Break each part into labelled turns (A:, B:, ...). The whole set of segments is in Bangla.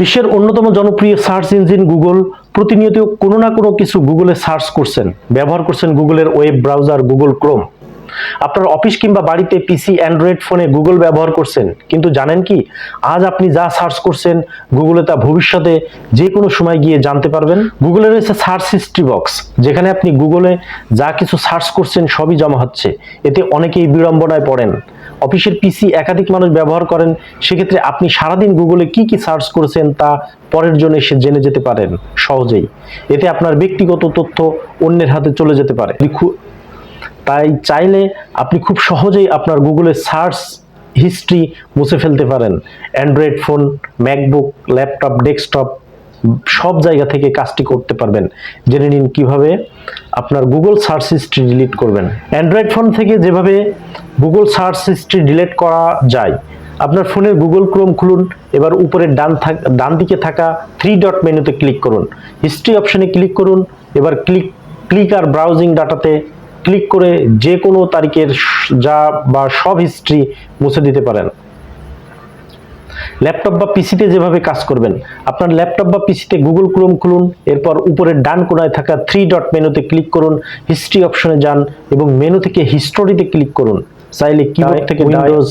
A: বিশ্বের অন্যতম জনপ্রিয় সার্চ ইঞ্জিন গুগল প্রতিনিয়ত কোনো না কোনো কিছু গুগলে সার্চ করছেন, ব্যবহার করছেন গুগলের ওয়েব ব্রাউজার গুগল ক্রোম। আপনার অফিস কিংবা বাড়িতে পিসি অ্যান্ড্রয়েড ফোনে গুগল ব্যবহার করছেন, কিন্তু জানেন কি, আজ আপনি যা সার্চ করছেন গুগলে তা ভবিষ্যতে যে কোনো সময় গিয়ে জানতে পারবেন। গুগলে রয়েছে সার্চ হিস্ট্রি বক্স, যেখানে আপনি গুগলে যা কিছু সার্চ করছেন সবই জমা হচ্ছে, এতে অনেকেই বিড়ম্বনায় পড়েন। অফিসের পিসি একাধিক মানুষ ব্যবহার করেন, সেক্ষেত্রে আপনি সারাদিন গুগলে কি কি সার্চ করেছেন তা পরের জন্য এসে জেনে যেতে পারেন, সহজেই। এতে আপনার ব্যক্তিগত তথ্য অন্যের হাতে চলে যেতে পারে। তাই চাইলে আপনি খুব সহজেই আপনার গুগলের সার্চ হিস্ট্রি মুছে ফেলতে পারেন। Android phone MacBook laptop desktop সব জায়গা থেকে কাজটি করতে পারবেন। জেনে নিন কীভাবে আপনার গুগল সার্চ হিস্ট্রি ডিলিট করবেন। অ্যান্ড্রয়েড ফোন থেকে যেভাবে গুগল সার্চ হিস্ট্রি ডিলিট করা যায়। আপনার ফোনের গুগল ক্রোম খুলুন, এবার উপরের ডান ডান দিকে থাকা থ্রি ডট মেনুতে ক্লিক করুন। হিস্ট্রি অপশনে ক্লিক করুন, এবার ক্লিক ক্লিক আর ব্রাউজিং ডাটাতে ক্লিক করে যে কোনো তারিখের যা বা সব হিস্ট্রি মুছে দিতে পারেন। ল্যাপটপ বা পিসিতে যেভাবে কাজ করবেন, আপনার ল্যাপটপ বা পিসিতে গুগল ক্রোম খুলুন, এরপর উপরের ডান কোনায় থাকা থ্রি ডট মেনুতে ক্লিক করুন হিস্ট্রি অপশনে যান এবং মেনু থেকে হিস্টোরিতে ক্লিক করুন। চাইলে কিবোর্ড থেকে উইন্ডোজ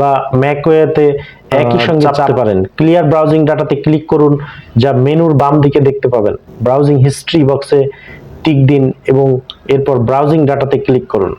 A: বা ম্যাকওয়েতে একই সঙ্গে চাপতে পারেন। ক্লিয়ার ব্রাউজিং ডাটাতে ক্লিক করুন যা মেনুর বাম দিকে দেখতে পাবেন। ব্রাউজিং হিস্ট্রি বক্সে টিক দিন এবং এরপর ব্রাউজিং ডাটাতে ক্লিক করুন।